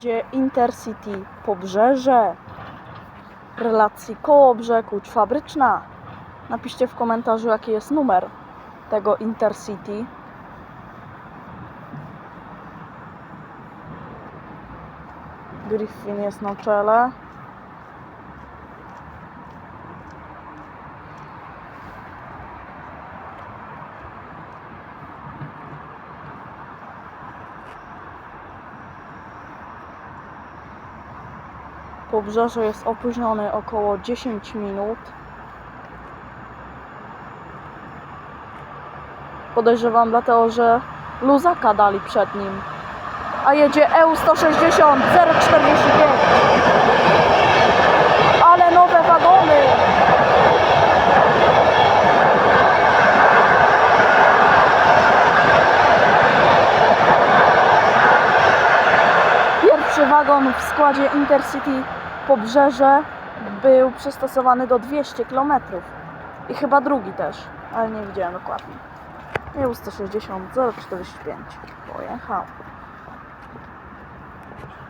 Gdzie Intercity Pobrzeże relacji Kołobrzeg Łódź Fabryczna. Napiszcie w komentarzu jaki jest numer tego Intercity. Griffin jest na czele. Pobrzeże jest opóźnione około 10 minut. Podejrzewam dlatego, że luzaka dali przed nim. A jedzie E EU 160 045. Ale nowe wagony! Pierwszy wagon w składzie Intercity Pobrzeże był przystosowany do 200 km. I chyba drugi też, ale nie widziałem dokładnie. EU 160 045. Pojechał.